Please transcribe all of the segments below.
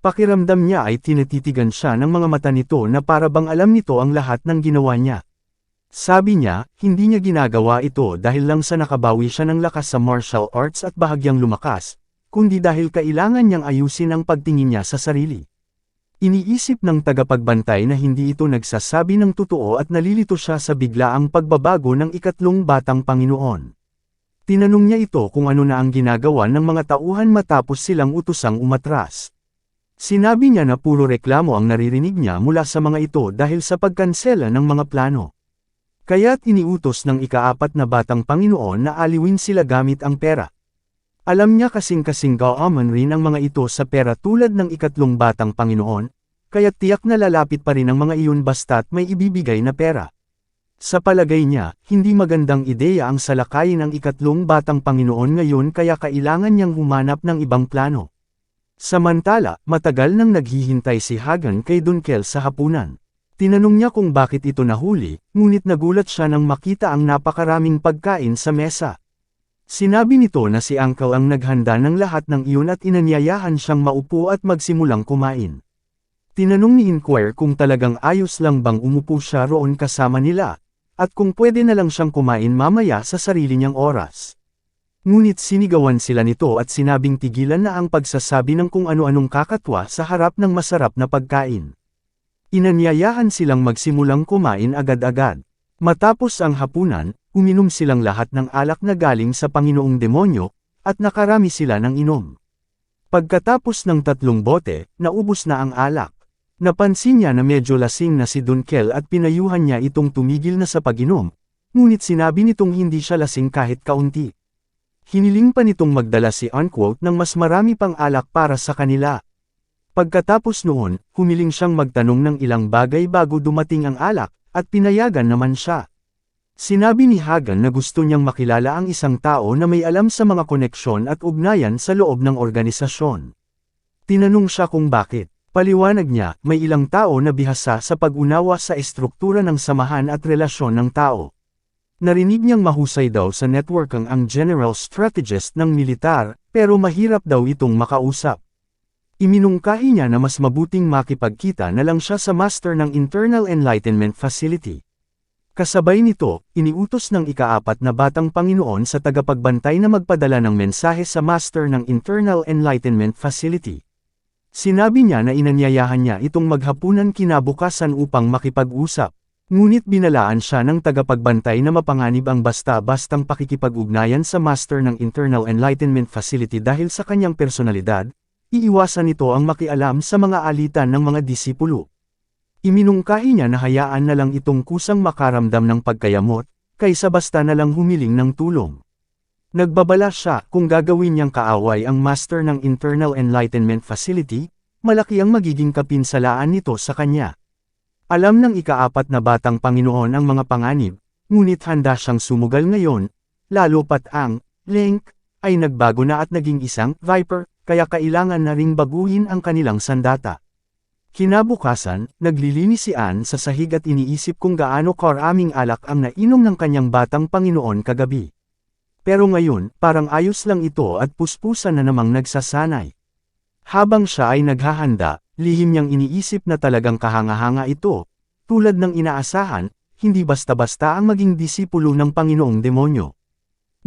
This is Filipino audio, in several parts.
Pakiramdam niya ay tinatitigan siya ng mga mata nito na para bang alam nito ang lahat ng ginawa niya. Sabi niya, hindi niya ginagawa ito dahil lang sa nakabawi siya ng lakas sa martial arts at bahagyang lumakas, kundi dahil kailangan niyang ayusin ang pagtingin niya sa sarili. Iniisip ng tagapagbantay na hindi ito nagsasabi ng totoo at nalilito siya sa biglaang pagbabago ng ikatlong batang Panginoon. Tinanong niya ito kung ano na ang ginagawa ng mga tauhan matapos silang utusang umatras. Sinabi niya na puro reklamo ang naririnig niya mula sa mga ito dahil sa pagkansela ng mga plano. Kaya't iniutos ng ikaapat na batang Panginoon na aliwin sila gamit ang pera. Alam niya kasing-kasing gaaman rin ang mga ito sa pera tulad ng ikatlong batang Panginoon, kaya tiyak na lalapit pa rin ang mga iyon basta't may ibibigay na pera. Sa palagay niya, hindi magandang ideya ang salakayin ang ikatlong batang Panginoon ngayon kaya kailangan niyang humanap ng ibang plano. Samantala, matagal nang naghihintay si Hagan kay Dunkel sa hapunan. Tinanong niya kung bakit ito nahuli, ngunit nagulat siya nang makita ang napakaraming pagkain sa mesa. Sinabi nito na si Uncle ang naghanda ng lahat ng iyon at inanyayahan siyang maupo at magsimulang kumain. Tinanong ni Inquire kung talagang ayos lang bang umupo siya roon kasama nila, at kung pwede na lang siyang kumain mamaya sa sarili niyang oras. Ngunit sinigawan sila nito at sinabing tigilan na ang pagsasabi ng kung ano-anong kakatwa sa harap ng masarap na pagkain. Inanyayahan silang magsimulang kumain agad-agad. Matapos ang hapunan, uminom silang lahat ng alak na galing sa Panginoong Demonyo, at nakarami sila ng inom. Pagkatapos ng tatlong bote, naubos na ang alak. Napansin niya na medyo lasing na si Dunkel at pinayuhan niya itong tumigil na sa pag-inom, ngunit sinabi nitong hindi siya lasing kahit kaunti. Hiniling pa nitong magdala si unquote ng mas marami pang alak para sa kanila. Pagkatapos noon, humiling siyang magtanong ng ilang bagay bago dumating ang alak, at pinayagan naman siya. Sinabi ni Hagan na gusto niyang makilala ang isang tao na may alam sa mga koneksyon at ugnayan sa loob ng organisasyon. Tinanong siya kung bakit. Paliwanag niya, may ilang tao na bihasa sa pag-unawa sa estruktura ng samahan at relasyon ng tao. Narinig niyang mahusay daw sa networking ang general strategist ng militar, pero mahirap daw itong makausap. Iminungkahi niya na mas mabuting makipagkita na lang siya sa master ng Internal Enlightenment Facility. Kasabay nito, iniutos ng ikaapat na batang Panginoon sa tagapagbantay na magpadala ng mensahe sa master ng Internal Enlightenment Facility. Sinabi niya na inanyayahan niya itong maghapunan kinabukasan upang makipag-usap. Ngunit binalaan siya ng tagapagbantay na mapanganib ang basta-bastang pakikipag-ugnayan sa master ng Internal Enlightenment Facility dahil sa kanyang personalidad, Iiwasan nito ang makialam sa mga alitan ng mga disipulo. Iminungkahi niya na hayaan na lang itong kusang makaramdam ng pagkayamot, kaysa basta na lang humiling ng tulong. Nagbabala siya kung gagawin niyang kaaway ang master ng Internal Enlightenment Facility, malaki ang magiging kapinsalaan nito sa kanya. Alam ng ikaapat na batang Panginoon ang mga panganib, ngunit handa siyang sumugal ngayon, lalo pat ang, Link, ay nagbago na at naging isang Viper, kaya kailangan na ring baguhin ang kanilang sandata. Kinabukasan, naglilinis si Anne sa sahig at iniisip kung gaano karaming alak ang nainom ng kanyang batang Panginoon kagabi. Pero ngayon, parang ayos lang ito at puspusan na namang nagsasanay. Habang siya ay naghahanda, lihim niyang iniisip na talagang kahanga-hanga ito, tulad ng inaasahan, hindi basta-basta ang maging disipulo ng Panginoong Demonyo.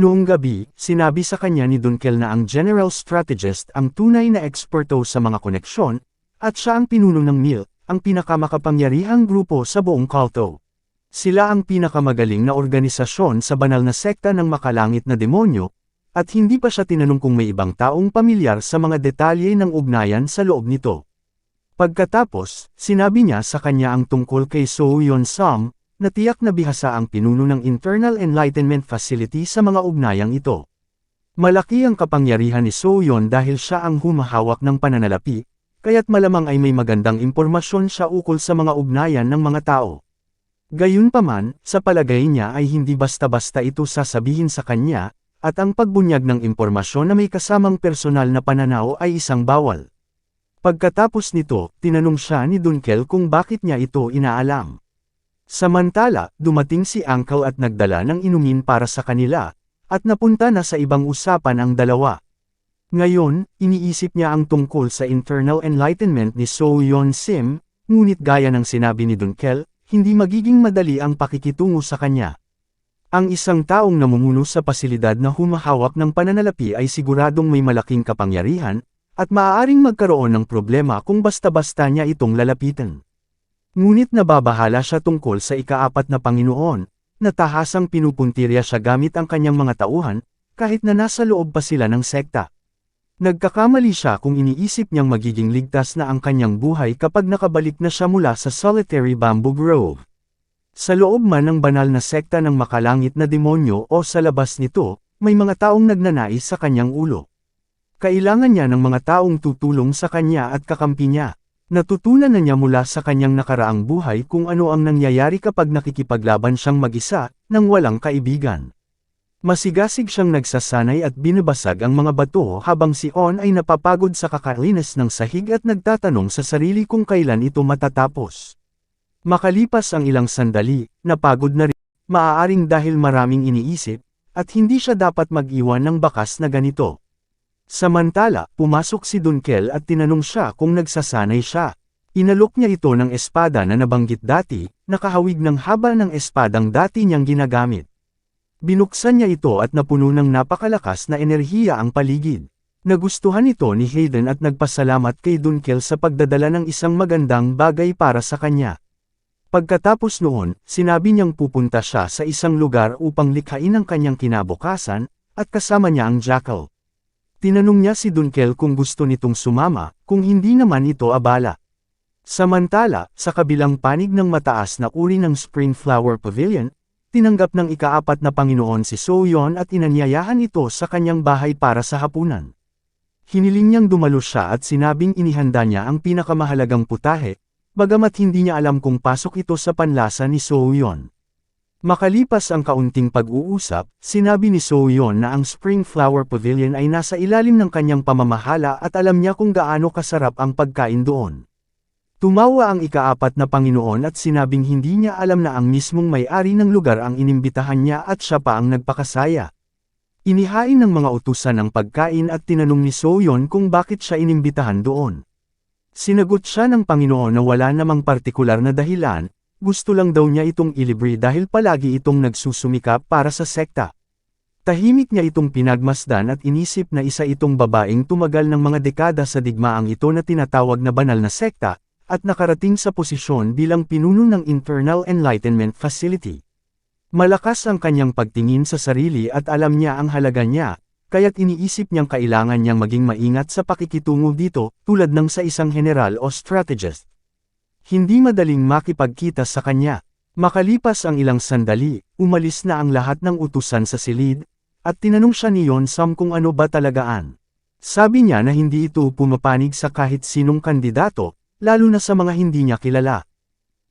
Noong gabi, sinabi sa kanya ni Dunkel na ang general strategist ang tunay na eksperto sa mga koneksyon, at siya ang pinuno ng MIL, ang pinakamakapangyarihang grupo sa buong Kalto. Sila ang pinakamagaling na organisasyon sa banal na sekta ng makalangit na demonyo, at hindi pa siya tinanong kung may ibang taong pamilyar sa mga detalye ng ugnayan sa loob nito. Pagkatapos, sinabi niya sa kanya ang tungkol kay So Yon Sam, Natiyak na bihasa ang pinuno ng Internal Enlightenment Facility sa mga ugnayang ito. Malaki ang kapangyarihan ni Soyon dahil siya ang humahawak ng pananalapi, kaya't malamang ay may magandang impormasyon siya ukol sa mga ugnayan ng mga tao. Gayunpaman, sa palagay niya ay hindi basta-basta ito sasabihin sa kanya, at ang pagbunyag ng impormasyon na may kasamang personal na pananaw ay isang bawal. Pagkatapos nito, tinanong siya ni Dunkel kung bakit niya ito inaalam. Samantala, dumating si Uncle at nagdala ng inumin para sa kanila, at napunta na sa ibang usapan ang dalawa. Ngayon, iniisip niya ang tungkol sa internal enlightenment ni So Yeon Sim, ngunit gaya ng sinabi ni Dunkel, hindi magiging madali ang pakikitungo sa kanya. Ang isang taong namumuno sa pasilidad na humahawak ng pananalapi ay siguradong may malaking kapangyarihan, at maaaring magkaroon ng problema kung basta-basta niya itong lalapitan. Ngunit nababahala siya tungkol sa ikaapat na Panginoon, na tahasang pinupuntirya siya gamit ang kanyang mga tauhan, kahit na nasa loob pa sila ng sekta. Nagkakamali siya kung iniisip niyang magiging ligtas na ang kanyang buhay kapag nakabalik na siya mula sa solitary bamboo grove. Sa loob man ng banal na sekta ng makalangit na demonyo o sa labas nito, may mga taong nagnanais sa kanyang ulo. Kailangan niya ng mga taong tutulong sa kanya at kakampi niya. Natutunan na niya mula sa kanyang nakaraang buhay kung ano ang nangyayari kapag nakikipaglaban siyang mag-isa, nang walang kaibigan. Masigasig siyang nagsasanay at binabasag ang mga bato habang si On ay napapagod sa kakalinis ng sahig at nagtatanong sa sarili kung kailan ito matatapos. Makalipas ang ilang sandali, napagod na rin, maaaring dahil maraming iniisip, at hindi siya dapat mag-iwan ng bakas na ganito. Samantala, pumasok si Dunkel at tinanong siya kung nagsasanay siya. Inalok niya ito ng espada na nabanggit dati, nakahawig ng haba ng espadang dati niyang ginagamit. Binuksan niya ito at napuno ng napakalakas na enerhiya ang paligid. Nagustuhan ito ni Hayden at nagpasalamat kay Dunkel sa pagdadala ng isang magandang bagay para sa kanya. Pagkatapos noon, sinabi niyang pupunta siya sa isang lugar upang likhain ang kanyang kinabukasan, at kasama niya ang jackal. Tinanong niya si Dunkel kung gusto nitong sumama, kung hindi naman ito abala. Samantala, sa kabilang panig ng mataas na uri ng Spring Flower Pavilion, tinanggap ng ikaapat na Panginoon si Soyon at inanyayahan ito sa kanyang bahay para sa hapunan. Hiniling niyang dumalo siya at sinabing inihanda niya ang pinakamahalagang putahe, bagamat hindi niya alam kung pasok ito sa panlasa ni Soyon. Makalipas ang kaunting pag-uusap, sinabi ni Soyon na ang Spring Flower Pavilion ay nasa ilalim ng kanyang pamamahala at alam niya kung gaano kasarap ang pagkain doon. Tumawa ang ikaapat na Panginoon at sinabing hindi niya alam na ang mismong may-ari ng lugar ang inimbitahan niya at siya pa ang nagpakasaya. Inihain ng mga utusan ang pagkain at tinanong ni Soyon kung bakit siya inimbitahan doon. Sinagot siya ng Panginoon na wala namang partikular na dahilan, gusto lang daw niya itong ilibre dahil palagi itong nagsusumikap para sa sekta. Tahimik niya itong pinagmasdan at inisip na isa itong babaeng tumagal ng mga dekada sa digmaang ito na tinatawag na banal na sekta, at nakarating sa posisyon bilang pinuno ng Internal Enlightenment Facility. Malakas ang kanyang pagtingin sa sarili at alam niya ang halaga niya, kaya't iniisip niyang kailangan niyang maging maingat sa pakikitungo dito, tulad ng sa isang general o strategist. Hindi madaling makipagkita sa kanya. Makalipas ang ilang sandali, umalis na ang lahat ng utusan sa silid, at tinanong siya ni Yon Sam kung ano ba talagaan. Sabi niya na hindi ito pumapanig sa kahit sinong kandidato, lalo na sa mga hindi niya kilala.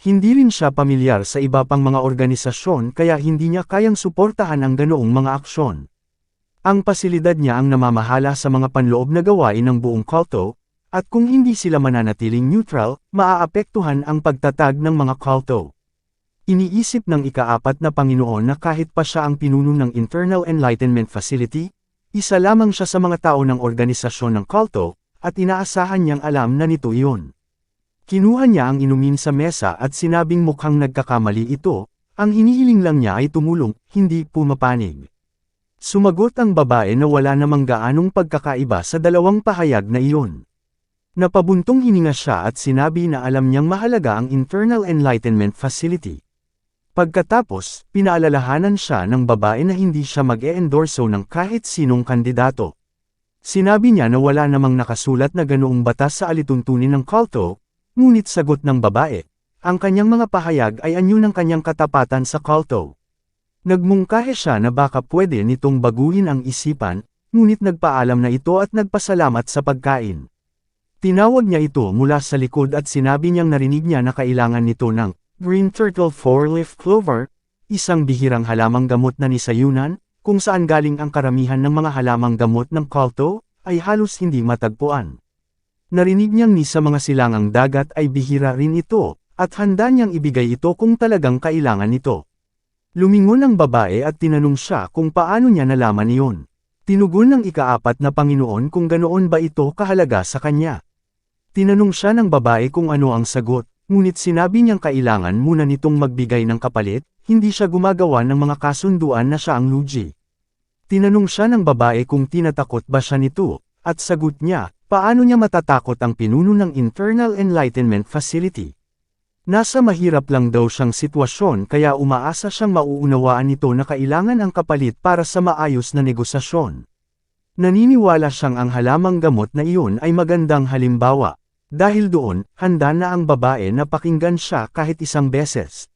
Hindi rin siya pamilyar sa iba pang mga organisasyon kaya hindi niya kayang suportahan ang ganoong mga aksyon. Ang pasilidad niya ang namamahala sa mga panloob na gawain ng buong kulto, at kung hindi sila mananatiling neutral, maaapektuhan ang pagtatag ng mga kulto. Iniisip ng ikaapat na Panginoon na kahit pa siya ang pinuno ng Internal Enlightenment Facility, isa lamang siya sa mga tao ng organisasyon ng kulto, at inaasahan niyang alam na nito iyon. Kinuha niya ang inumin sa mesa at sinabing mukhang nagkakamali ito, ang hinihiling lang niya ay tumulong, hindi pumapanig. Sumagot ang babae na wala namang gaanong pagkakaiba sa dalawang pahayag na iyon. Napabuntong hininga siya at sinabi na alam niyang mahalaga ang Internal Enlightenment Facility. Pagkatapos, pinaalalahanan siya ng babae na hindi siya mag-e-endorso ng kahit sinong kandidato. Sinabi niya na wala namang nakasulat na ganoong batas sa alituntunin ng kulto, ngunit sagot ng babae, ang kanyang mga pahayag ay anyo ng kanyang katapatan sa kulto. Nagmungkahe siya na baka pwede nitong baguhin ang isipan, ngunit nagpaalam na ito at nagpasalamat sa pagkain. Tinawag niya ito mula sa likod at sinabi niyang narinig niya na kailangan nito ng green turtle four-leaf clover, isang bihirang halamang gamot na nisayunan, kung saan galing ang karamihan ng mga halamang gamot ng kalto, ay halos hindi matagpuan. Narinig niyang ni sa mga silangang dagat ay bihira rin ito, at handa niyang ibigay ito kung talagang kailangan nito. Lumingon ang babae at tinanong siya kung paano niya nalaman iyon. Tinugon ng ikaapat na Panginoon kung ganoon ba ito kahalaga sa kanya. Tinanong siya ng babae kung ano ang sagot, ngunit sinabi niyang kailangan muna nitong magbigay ng kapalit, hindi siya gumagawa ng mga kasunduan na siya ang luji. Tinanong siya ng babae kung tinatakot ba siya nito, at sagot niya, paano niya matatakot ang pinuno ng Internal Enlightenment Facility. Nasa mahirap lang daw siyang sitwasyon kaya umaasa siyang mauunawaan nito na kailangan ang kapalit para sa maayos na negosasyon. Naniniwala siyang ang halamang gamot na iyon ay magandang halimbawa. Dahil doon, handa na ang babae na pakinggan siya kahit isang beses.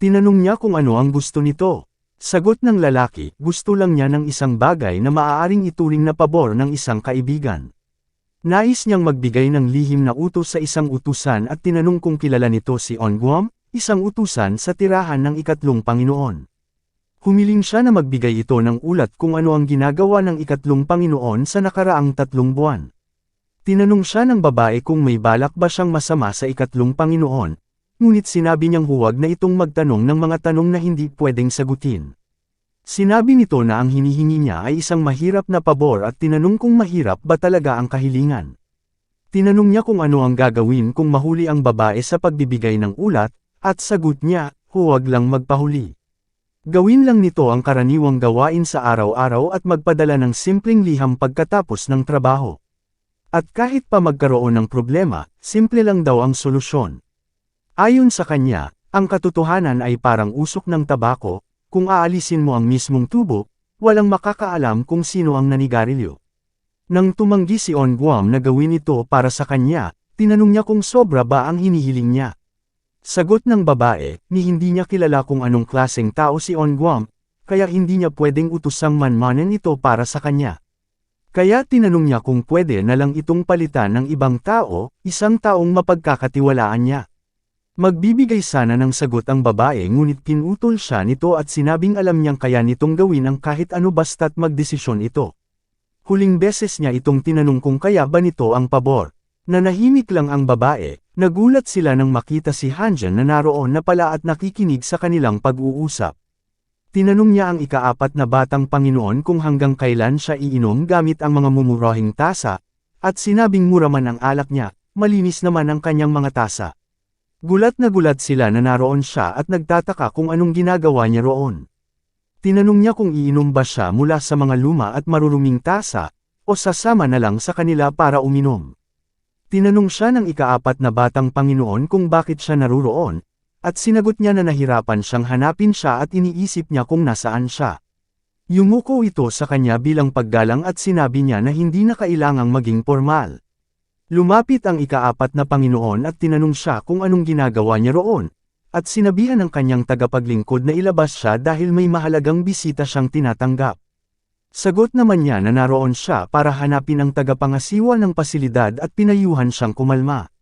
Tinanong niya kung ano ang gusto nito. Sagot ng lalaki, gusto lang niya ng isang bagay na maaaring ituring na pabor ng isang kaibigan. Nais niyang magbigay ng lihim na utos sa isang utusan at tinanong kung kilala nito si Onguam, isang utusan sa tirahan ng ikatlong Panginoon. Humiling siya na magbigay ito ng ulat kung ano ang ginagawa ng ikatlong Panginoon sa nakaraang tatlong buwan. Tinanong siya ng babae kung may balak ba siyang masama sa ikatlong Panginoon, Ngunit sinabi niyang huwag na itong magtanong ng mga tanong na hindi pwedeng sagutin. Sinabi nito na ang hinihingi niya ay isang mahirap na pabor at tinanong kung mahirap ba talaga ang kahilingan. Tinanong niya kung ano ang gagawin kung mahuli ang babae sa pagbibigay ng ulat, at sagot niya, huwag lang magpahuli. Gawin lang nito ang karaniwang gawain sa araw-araw at magpadala ng simpleng liham pagkatapos ng trabaho. At kahit pa magkaroon ng problema, simple lang daw ang solusyon. Ayon sa kanya, ang katotohanan ay parang usok ng tabako, kung aalisin mo ang mismong tubo, walang makakaalam kung sino ang nanigarilyo. Nang tumanggi si On Guam na gawin ito para sa kanya, tinanong niya kung sobra ba ang hinihiling niya. Sagot ng babae, ni hindi niya kilala kung anong klaseng tao si On Guam, kaya hindi niya pwedeng utusang manmanen ito para sa kanya. Kaya tinanong niya kung pwede na lang itong palitan ng ibang tao, isang taong mapagkakatiwalaan niya. Magbibigay sana ng sagot ang babae ngunit pinutol siya nito at sinabing alam niyang kaya nitong gawin ang kahit ano basta't magdesisyon ito. Huling beses niya itong tinanong kung kaya ba nito ang pabor. Nanahimik lang ang babae, nagulat sila nang makita si Hanjan na naroon na pala at nakikinig sa kanilang pag-uusap. Tinanong niya ang ikaapat na batang Panginoon kung hanggang kailan siya iinom gamit ang mga mumurahing tasa, at sinabing mura man ang alak niya, malinis naman ang kanyang mga tasa. Gulat na gulat sila na naroon siya at nagtataka kung anong ginagawa niya roon. Tinanong niya kung iinom ba siya mula sa mga luma at maruruming tasa, o sasama na lang sa kanila para uminom. Tinanong siya ng ikaapat na batang Panginoon kung bakit siya naruroon, at sinagot niya na nahirapan siyang hanapin siya at iniisip niya kung nasaan siya. Yumuko ito sa kanya bilang paggalang at sinabi niya na hindi na kailangang maging formal. Lumapit ang ikaapat na Panginoon at tinanong siya kung anong ginagawa niya roon, at sinabihan ng kanyang tagapaglingkod na ilabas siya dahil may mahalagang bisita siyang tinatanggap. Sagot naman niya na naroon siya para hanapin ang tagapangasiwa ng pasilidad at pinayuhan siyang kumalma.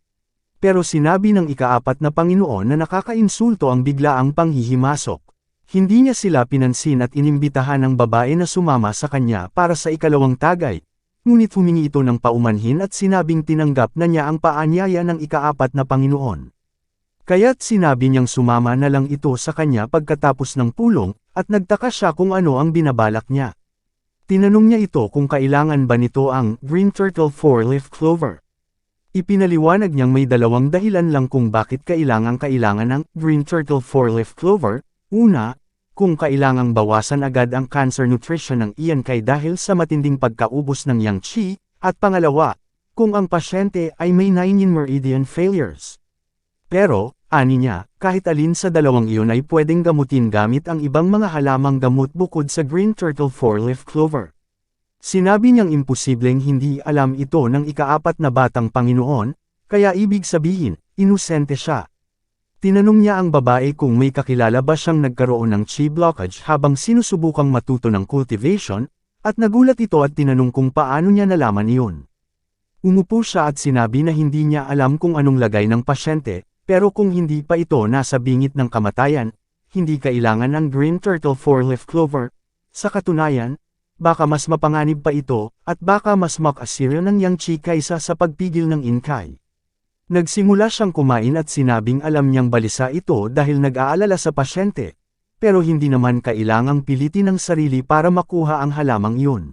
Pero sinabi ng ikaapat na Panginoon na nakakainsulto ang biglaang panghihimasok. Hindi niya sila pinansin at inimbitahan ng babae na sumama sa kanya para sa ikalawang tagay, Ngunit humingi ito ng paumanhin at sinabing tinanggap na niya ang paanyaya ng ikaapat na Panginoon. Kaya't sinabi niyang sumama na lang ito sa kanya pagkatapos ng pulong, at nagtaka siya kung ano ang binabalak niya. Tinanong niya ito kung kailangan ba nito ang green turtle four-leaf clover. Ipinaliwanag niyang may dalawang dahilan lang kung bakit kailangan kailangan ng green turtle four-leaf clover. Una, kung kailangang bawasan agad ang cancer nutrition ng iyan kay dahil sa matinding pagkaubos ng yang qi, at pangalawa, kung ang pasyente ay may 9 meridian failures. Pero, ani niya, kahit alin sa dalawang iyon ay pwedeng gamutin gamit ang ibang mga halamang gamot bukod sa green turtle four-leaf clover. Sinabi niyang imposibleng hindi alam ito ng ikaapat na batang Panginoon, kaya ibig sabihin, inusente siya. Tinanong niya ang babae kung may kakilala ba siyang nagkaroon ng chi blockage habang sinusubukang matuto ng cultivation, at nagulat ito at tinanong kung paano niya nalaman iyon. Umupo siya at sinabi na hindi niya alam kung anong lagay ng pasyente, pero kung hindi pa ito nasa bingit ng kamatayan, hindi kailangan ng green turtle four-leaf clover. Sa katunayan, baka mas mapanganib pa ito, at baka mas makasira ng yang chi kaysa sa pagpigil ng inkay. Nagsimula siyang kumain at sinabing alam niyang balisa ito dahil nag-aalala sa pasyente, pero hindi naman kailangang pilitin ang sarili para makuha ang halamang iyon.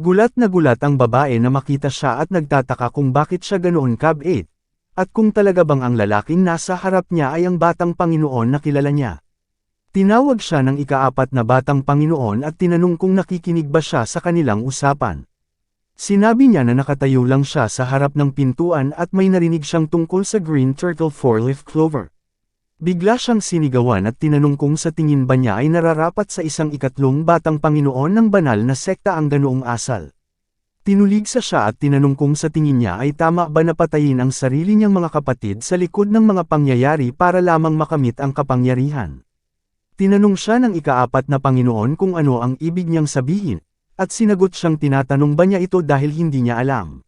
Gulat na gulat ang babae na makita siya at nagtataka kung bakit siya ganoon kabait, at kung talaga bang ang lalaking nasa harap niya ay ang batang Panginoon na kilala niya. Tinawag siya ng ikaapat na batang Panginoon at tinanong kung nakikinig ba siya sa kanilang usapan. Sinabi niya na nakatayo lang siya sa harap ng pintuan at may narinig siyang tungkol sa green turtle four-leaf clover. Bigla siyang sinigawan at tinanong kung sa tingin ba niya ay nararapat sa isang ikatlong batang Panginoon ng banal na sekta ang ganoong asal. Tinulig sa siya at tinanong kung sa tingin niya ay tama ba na patayin ang sarili niyang mga kapatid sa likod ng mga pangyayari para lamang makamit ang kapangyarihan. Tinanong siya ng ikaapat na Panginoon kung ano ang ibig niyang sabihin, at sinagot siyang tinatanong ba niya ito dahil hindi niya alam.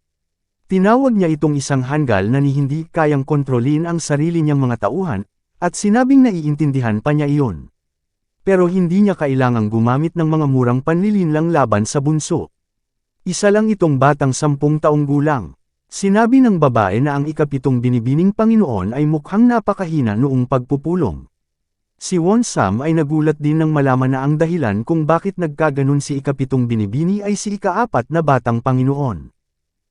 Tinawag niya itong isang hanggal na ni hindi kayang kontrolin ang sarili niyang mga tauhan, at sinabing naiintindihan pa niya iyon. Pero hindi niya kailangang gumamit ng mga murang panlilinlang laban sa bunso. Isa lang itong batang sampung taong gulang. Sinabi ng babae na ang ikapitong binibining Panginoon ay mukhang napakahina noong pagpupulong. Si Won Sam ay nagulat din nang malaman na ang dahilan kung bakit nagkaganon si ikapitong binibini ay si ikaapat na batang Panginoon.